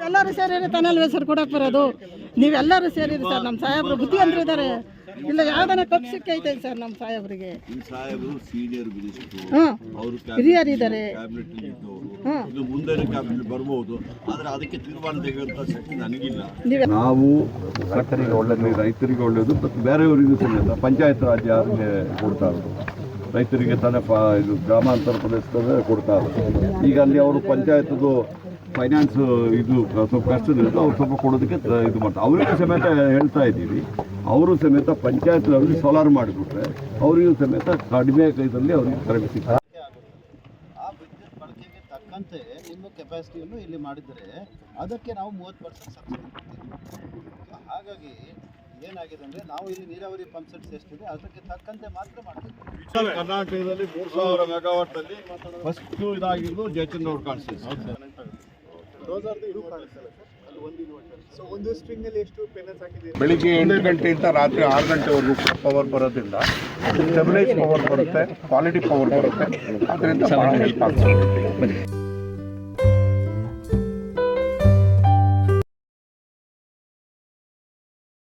ಎಲ್ಲರೂ ಸೇರಿ ತನ್ನಲ್ಲಿ ಹೆಸರು ಕೊಡಕ್ ಬರೋದು? ನೀವೆಲ್ಲರೂ ಸೇರಿದ್ರಿ ಸರ್ ನಮ್ಮ ಸಾಹೇಬ್ರು ಅಂದ್ರೆ ಇದ್ದಾರೆ ಇಲ್ಲ ಯಾವ್ದಾನ ಕಪ್ ಸಿಕ್ಕೈತೆ ಸರ್ ನಮ್ಮ ಸಾಹೇಬ್ರಿಗೆ? ಈ ಸಾಹೇಬರು ಸೀನಿಯರ್ ಮಿನಿಸ್ಟ್ರು ಹ್ಮ್. ಅವರು ಕ್ಯಾಬಿನೆಟ್ ಇದು ಮುಂದೆ ಕ್ಯಾಬಿನೆಟ್ ಬರ್ಬೋದು. ಆದ್ರೆ ಅದಕ್ಕೆ ತೀರ್ಮಾನ ತೆಗೆಯುವಂತ ಶಕ್ತಿ ನನಗಿಲ್ಲ. ನಾವು ರೈತರಿಗೆ ಒಳ್ಳೇದು ರೈತರಿಗೆ ಒಳ್ಳೇದು ಮತ್ತು ಬೇರೆಯವರಿಗೂ ಸಮೇತ ಪಂಚಾಯತ್ ರಾಜ್ ಯಾರಿಗೆ ಕೊಡ್ತಾ ಇರೋದು? ರೈತರಿಗೆ ತಾನೇ ಪ ಇದು ಗ್ರಾಮಾಂತರ ಪ್ರದೇಶದಲ್ಲೇ ಕೊಡ್ತಾ ಇರೋದು. ಈಗ ಅಲ್ಲಿ ಅವರು ಪಂಚಾಯತ್ದು ಫೈನಾನ್ಸ್ ಇದು ಸ್ವಲ್ಪ ಕಷ್ಟದಿರುತ್ತೆ ಅವ್ರು ಸ್ವಲ್ಪ ಕೊಡೋದಕ್ಕೆ ಇದು ಮಾಡ್ತಾರೆ. ಅವರಿಗೂ ಸಮೇತ ಹೇಳ್ತಾ ಇದ್ದೀವಿ. ಅವರು ಸಮೇತ ಪಂಚಾಯತ್ ಅವರಿಗೆ ಸೋಲಾರ್ ಮಾಡಿಬಿಟ್ರೆ ಅವರಿಗೂ ಸಮೇತ ಕಡಿಮೆ ಇದರಲ್ಲಿ ಅವರಿಗೆ ಕರೆಂಟ್ ಸಿಗ್ತದೆ. ಆ ವಿದ್ಯುತ್ ಬಳಕೆಗೆ ತಕ್ಕಂತೆ ನಿಮ್ಮ ಕೆಪಾಸಿಟಿಯನ್ನು ಇಲ್ಲಿ ಮಾಡಿದರೆ ಅದಕ್ಕೆ ನಾವು ಮೂವತ್ತು ಪರ್ಸೆಂಟ್ ಸಬ್ಸಿಡಿ ಕೊಡ್ತೀವಿ. ಹಾಗಾಗಿ ಏನಾಗಿದೆ ಅಂದರೆ ನಾವು ಇಲ್ಲಿ ನೀರಾವರಿ ಪಂಪ್ ಸೆಟ್ಸ್ ಎಷ್ಟಿದೆ ಅದಕ್ಕೆ ತಕ್ಕಂತೆ ಮಾತ್ರ ಮಾಡ್ತೀವಿ. ಕರ್ನಾಟಕದಲ್ಲಿ ಮೂರು ಸಾವಿರ ಮೆಗಾವಾಟ್ ಅಲ್ಲಿ ಫಸ್ಟ್ ಇದಾಗಿದ್ದು ಜಯಚಂದ್ರ ಕಾಣಿಸ್ತೀವಿ ಬೆಳಿಗ್ಗೆ ಎಂಟು ಗಂಟೆಯಿಂದ ರಾತ್ರಿ ಆರು ಗಂಟೆವರೆಗೂ ಪವರ್ ಬರೋದ್ರಿಂದ ಸ್ಟೆಬಿಲೈಸ್ ಪವರ್ ಬರುತ್ತೆ ಕ್ವಾಲಿಟಿ ಪವರ್ ಬರುತ್ತೆ. ಅದರಿಂದ ಹೆಲ್ಪ್ ಆಗ್ತದೆ.